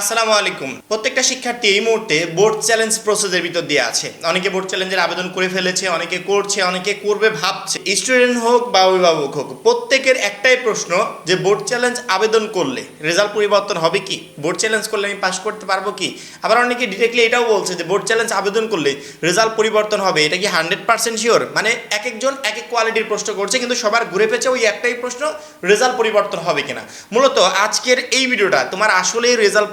আসসালামু আলাইকুম। প্রত্যেকটা শিক্ষার্থী এই মুহূর্তে বোর্ড চ্যালেঞ্জ প্রসেসের ভিতর দিয়ে আছে। অনেকে বোর্ড চ্যালেঞ্জের আবেদন করে ফেলেছে, অনেকে করছে, অনেকে করবে, ভাবছে। স্টুডেন্ট হোক বা অভিভাবক হোক, প্রত্যেকের একটাই প্রশ্ন যে বোর্ড চ্যালেঞ্জ আবেদন করলে রেজাল্ট পরিবর্তন হবে কি? বোর্ড চ্যালেঞ্জ করলে আমি পাশ করতে পারব কি? আবার অনেকে ডিরেক্টলি এটাও বলছে যে বোর্ড চ্যালেঞ্জ আবেদন করলে রেজাল্ট পরিবর্তন হবে। এটা কি হান্ড্রেড পার্সেন্ট শিওর মানে এক একজন এক এক কোয়ালিটির প্রশ্ন করছে, কিন্তু সবার ঘুরে পেয়েছে ওই একটাই প্রশ্ন রেজাল্ট পরিবর্তন হবে কিনা? মূলত আজকের এই ভিডিওটা তোমার আসলেই রেজাল্ট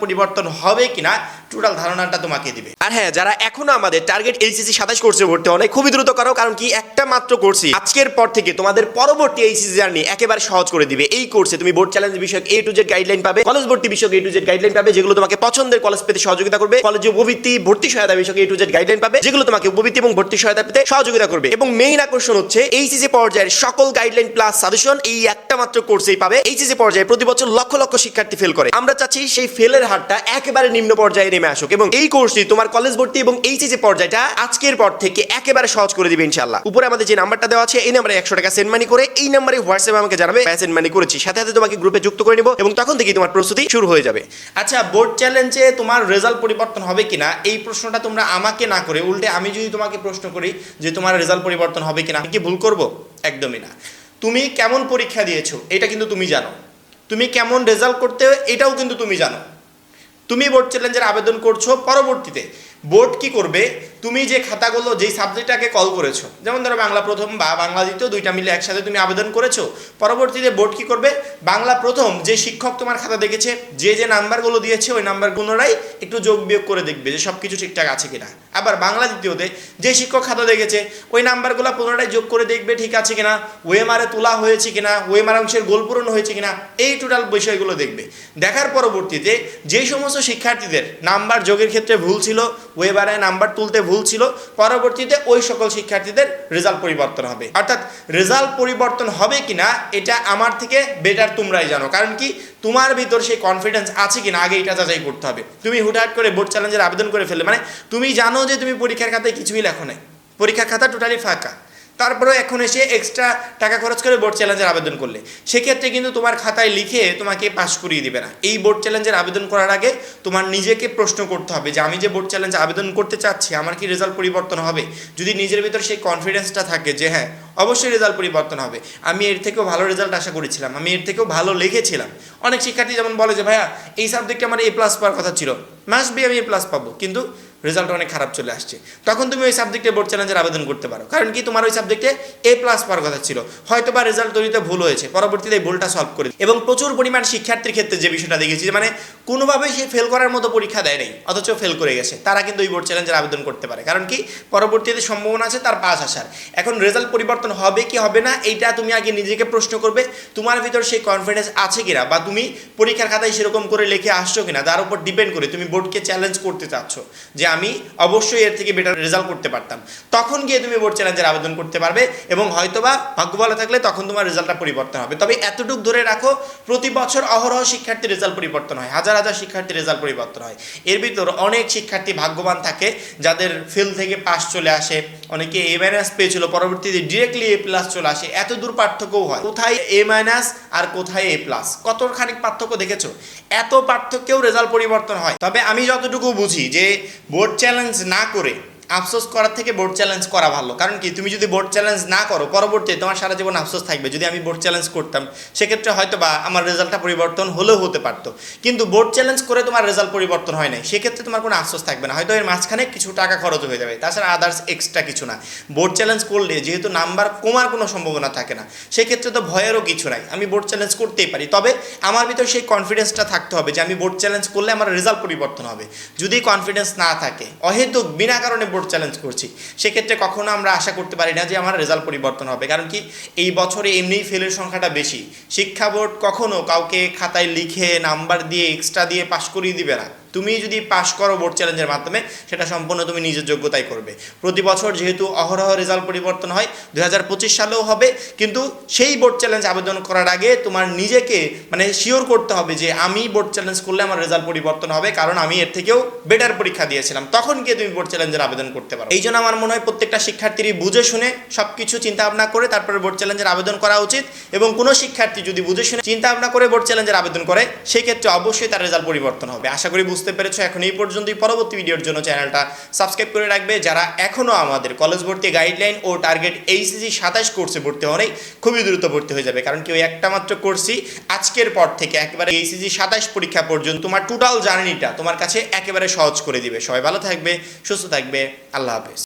হবে কিনা টোটাল ধারণাটা তোমাকে দিবে। আর হ্যাঁ যারা এখনও আমাদের টার্গেট এইচএসসি সাতাশ কোর্সে ভর্তি অনেক খুবই দ্রুত করো, কারণ কি একটা মাত্র কোর্সই আজকের পর থেকে তোমাদের পরবর্তী এইচএসসি জার্নি একেবারে সহজ করে দিবে। এই কোর্সে তুমি বোর্ড চ্যালেঞ্জ বিষয়ক এ টু জেড গাইডলাইন পাবে কলেজ ভর্তি বিষয়ক এ টু জেড গাইডলাইন পাবে, যেগুলো তোমাকে পছন্দের কলেজ পেতে সহযোগিতা করবে কলেজে উপবৃত্তি, ভর্তি সহায়তা বিষয়ক এ টু জেড গাইডলাইন পাবে, যেগুলো তোমাকে উপবৃত্তি এবং ভর্তি সহায়তা পেতে সহযোগিতা করবে। এবং মেইন আকর্ষণ হচ্ছে এইচএসসি পর্যায়ের সকল গাইডলাইন প্লাস সাজেশন এই একটা মাত্র কোর্সেই পাবে। এইচএসসি পর্যায়ে প্রতি বছর লক্ষ লক্ষ শিক্ষার্থী ফেল করে। আমরা চাচ্ছি সেই ফেলের হারটা একেবারে নিম্ন পর্যায়ে নেমে আসুক এবং এই কোর্সটি তোমার কলেজ ভর্তি এবং এইচএসসি পর্যায়টা আজকের পর থেকে একেবারে সহজ করে দিবে ইনশাআল্লাহ। উপরে আমাদের যে নাম্বারটা দেওয়া আছে, এই নাম্বারে একশো টাকা সেন্ড মানি করে এই নাম্বারে হোয়াটসঅ্যাপে আমাকে জানাবে সেন্ড মানি করেছি। সাথে সাথে তোমাকে গ্রুপে যুক্ত করে নিব এবং তখন থেকেই তোমার প্রস্তুতি শুরু হয়ে যাবে। আচ্ছা বোর্ড চ্যালেঞ্জে তোমার রেজাল্ট পরিবর্তন হবে কিনা? এই প্রশ্নটা তোমরা আমাকে না করে, উল্টে আমি যদি তোমাকে প্রশ্ন করি যে তোমার রেজাল্ট পরিবর্তন হবে কিনা, আমি কি ভুল করব? একদমই না। তুমি কেমন পরীক্ষা দিয়েছ? এটা কিন্তু তুমি জানো। তুমি কেমন রেজাল্ট করতে, এটাও কিন্তু তুমি জানো। তুমি বোর্ড চ্যালেঞ্জের আবেদন করছ পরবর্তীতে। বোর্ড কি করবে? তুমি যে খাতাগুলো, যেই সাবজেক্টটাকে কল করেছ, যেমন ধরো বাংলা প্রথম বা বাংলা দ্বিতীয়, দুইটা মিলে একসাথে তুমি আবেদন করেছ, পরবর্তীতে বোর্ড কি করবে? বাংলা প্রথম যে শিক্ষক তোমার খাতা দেখেছে, যে যে নাম্বারগুলো দিয়েছে, ওই নাম্বারগুলোরাই একটু যোগ বিয়োগ করে দেখবে যে সব কিছু ঠিকঠাক আছে কিনা। আবার বাংলা দ্বিতীয়তে যে শিক্ষক খাতা দেখেছে, ওই নাম্বারগুলো পুনরায় যোগ করে দেখবে ঠিক আছে কিনা, ওয়েমারে তোলা হয়েছে কিনা, ওয়েমার অংশের গোল পূরণ হয়েছে কিনা, এই টোটাল বিষয়গুলো দেখবে। দেখার পরবর্তীতে যে সমস্ত শিক্ষার্থীদের নাম্বার যোগের ক্ষেত্রে ভুল ছিল ওয়েবারে নাম্বার তুলতে ভুল ছিল, পরবর্তীতে ওই সকল শিক্ষার্থীদের রেজাল্ট পরিবর্তন হবে। অর্থাৎ রেজাল্ট পরিবর্তন হবে কি না এটা আমার থেকে বেটার তোমরাই জানো। কারণ কি, তোমার ভিতর সেই কনফিডেন্স আছে কিনা, আগে এটা যাচাই করতে হবে। তুমি হুটহাট করে বোর্ড চ্যালেঞ্জের আবেদন করে ফেলে মানে তুমি জানো যে তুমি পরীক্ষার খাতায় কিছুই লেখো নাই। পরীক্ষার খাতা টোটালি ফাঁকা। তারপরেও এখন এসে এক্সট্রা টাকা খরচ করে বোর্ড চ্যালেঞ্জের আবেদন করলে। সেক্ষেত্রে কিন্তু তোমার খাতায় লিখে তোমাকে পাস করিয়ে দিবে না। এই বোর্ড চ্যালেঞ্জের আবেদন করার আগে তোমার নিজেকে প্রশ্ন করতে হবে যে, আমি যে বোর্ড চ্যালেঞ্জ আবেদন করতে চাচ্ছি, আমার কি রেজাল্ট পরিবর্তন হবে? যদি নিজের ভিতর সেই কনফিডেন্সটা থাকে যে হ্যাঁ অবশ্যই রেজাল্ট পরিবর্তন হবে। আমি এর থেকেও ভালো রেজাল্ট আশা করেছিলাম, আমি এর থেকেও ভালো লিখেছিলাম। অনেক শিক্ষার্থী যেমন বলে যে, ভাইয়া, এই সাবজেক্টে আমার এ প্লাস পাওয়ার কথা ছিল। মাস বি আমি এ প্লাস পাবো। কিন্তু রেজাল্ট অনেক খারাপ চলে আসছে। তখন তুমি ওই সাবজেক্টে বোর্ড চ্যালেঞ্জের আবেদন করতে পারো। কারণ কি? তোমার ওই সাবজেক্টে এ প্লাস পাওয়ার কথা ছিল। হয়তো বা রেজাল্ট তৈরিতে ভুল হয়েছে। পরবর্তীতে এই ভুলটা সলভ করে এবং প্রচুর পরিমাণ শিক্ষার্থীর ক্ষেত্রে যে বিষয়টা দেখেছি মানে কোনোভাবেই সে ফেল করার মতো পরীক্ষা দেয় নাই, অথচ ফেল করে গেছে। তারা কিন্তু এই বোর্ড চ্যালেঞ্জের আবেদন করতে পারে। কারণ কি? পরবর্তীতে সম্ভাবনা আছে, তার পাস আসার। এখন রেজাল্ট পরিবর্তন হবে কি হবে না, এইটা তুমি আগে নিজেকে প্রশ্ন করবে, তোমার ভিতর সেই কনফিডেন্স আছে কিনা, বা তুমি পরীক্ষার খাতায় সেরকম করে লিখে আসছো কিনা, তার উপর ডিপেন্ড করে তুমি বোর্ডকে চ্যালেঞ্জ করতে চাচ্ছ। যে আমি অবশ্যই এর থেকে বেটার রেজাল্ট করতে পারতাম। তখন গিয়ে তুমি বোর্ড চ্যালেঞ্জের আবেদন করতে পারবে এবং হয়তোবা ভাগ্য ভালো থাকলে তখন তোমার রেজাল্টটা পরিবর্তন হবে। তবে এতটুক ধরে রাখো, প্রতি বছর অহরহ শিক্ষার্থীর রেজাল্ট পরিবর্তন হয়, হাজার হাজার শিক্ষার্থীর রেজাল্ট পরিবর্তন হয়। এর ভিতর অনেক শিক্ষার্থী ভাগ্যবান থাকে, যাদের ফেল থেকে পাস চলে আসে, অনেকে এ মাইনাস পেয়েছিল, পরবর্তীতে ডিরেক্টলি এ প্লাস চলে আসে, এত দূর পার্থক্যও হয়। কোথায় এ মাইনাস আর কোথায় এ প্লাস কত খানিক পার্থক্য দেখেছ? এত পার্থক্যেও রেজাল্ট পরিবর্তন হয়। তবে আমি যতটুকু বুঝি যে বোর্ড চ্যালেঞ্জ না করে আফসোস করার থেকে বোর্ড চ্যালেঞ্জ করা ভালো। কারণ কি, তুমি যদি বোর্ড চ্যালেঞ্জ না করো, পরবর্তীতে তোমার সারা জীবন আফসোস থাকবে। যদি আমি বোর্ড চ্যালেঞ্জ করতাম, সেক্ষেত্রে হয়তো বা আমার রেজাল্টটা পরিবর্তন হলেও হতে পারতো। কিন্তু বোর্ড চ্যালেঞ্জ করে তোমার রেজাল্ট পরিবর্তন হয় নাই। সেক্ষেত্রে তোমার কোনো আফসোস থাকবে না। হয়তো এর মাঝখানে কিছু টাকা খরচ হয়ে যাবে। তাছাড়া আদার্স এক্সট্রা কিছু না। বোর্ড চ্যালেঞ্জ করলে যেহেতু নাম্বার কমার কোনো সম্ভাবনা থাকে না, সেক্ষেত্রে তো ভয়েরও কিছু নাই। আমি বোর্ড চ্যালেঞ্জ করতেই পারি। তবে আমার ভিতরে সেই কনফিডেন্সটা থাকতে হবে যে, আমি বোর্ড চ্যালেঞ্জ করলে আমার রেজাল্ট পরিবর্তন হবে। যদি কনফিডেন্স না থাকে, অহেতুক বিনা কারণে বোর্ড চ্যালেঞ্জ করছি। সেক্ষেত্রে কখনো আমরা আশা করতে পারি না যে আমার রেজাল্ট পরিবর্তন হবে। কারণ কি, এই বছরে এমনিই ফেলের সংখ্যাটা বেশি। শিক্ষা বোর্ড কখনো কাউকে খাতায় লিখে নাম্বার দিয়ে এক্সট্রা দিয়ে পাশ করিয়ে দিবে না। তুমি যদি পাশ করো বোর্ড চ্যালেঞ্জের মাধ্যমে, সেটা সম্পূর্ণ তুমি নিজের যোগ্যতায় করবে। প্রতি বছর যেহেতু অহরহ রেজাল্ট পরিবর্তন হয় দু হাজার পঁচিশ সালেও হবে, কিন্তু সেই বোর্ড চ্যালেঞ্জ আবেদন করার আগে তোমার নিজেকে মানে শিওর করতে হবে যে আমি বোর্ড চ্যালেঞ্জ করলে আমার রেজাল্ট পরিবর্তন হবে, কারণ আমি এর থেকেও বেটার পরীক্ষা দিয়েছিলাম। তখন গিয়ে তুমি বোর্ড চ্যালেঞ্জের আবেদন করতে পারো। এই জন্য আমার মনে হয় প্রত্যেকটা শিক্ষার্থীরই বুঝে শুনে সব কিছু ভাবনা করে তারপরে বোর্ড চ্যালেঞ্জের আবেদন করা উচিত এবং কোনো শিক্ষার্থী যদি বুঝে শুনে চিন্তা ভাবনা করে বোর্ড চ্যালেঞ্জের আবেদন করে, সেই ক্ষেত্রে অবশ্যই তার রেজাল্ট পরিবর্তন হবে। আশা করি বুঝতে পেরেছ? এখন এই পর্যন্তই। পরবর্তী ভিডিওর জন্য চ্যানেলটা সাবস্ক্রাইব করে রাখবে। যারা এখনও আমাদের কলেজ ভর্তি গাইডলাইন ও টার্গেট এইচএসি সাতাশ কোর্সে ভর্তি হওয়া খুবই দ্রুত ভর্তি হয়ে যাবে। কারণ কি ওই একটা মাত্র কোর্সই আজকের পর থেকে একেবারে এইচএসি সাতাশ পরীক্ষা পর্যন্ত তোমার টোটাল জার্নিটা তোমার কাছে একেবারে সহজ করে দিবে। সবাই ভালো থাকবে, সুস্থ থাকবে। আল্লাহ হাফেজ।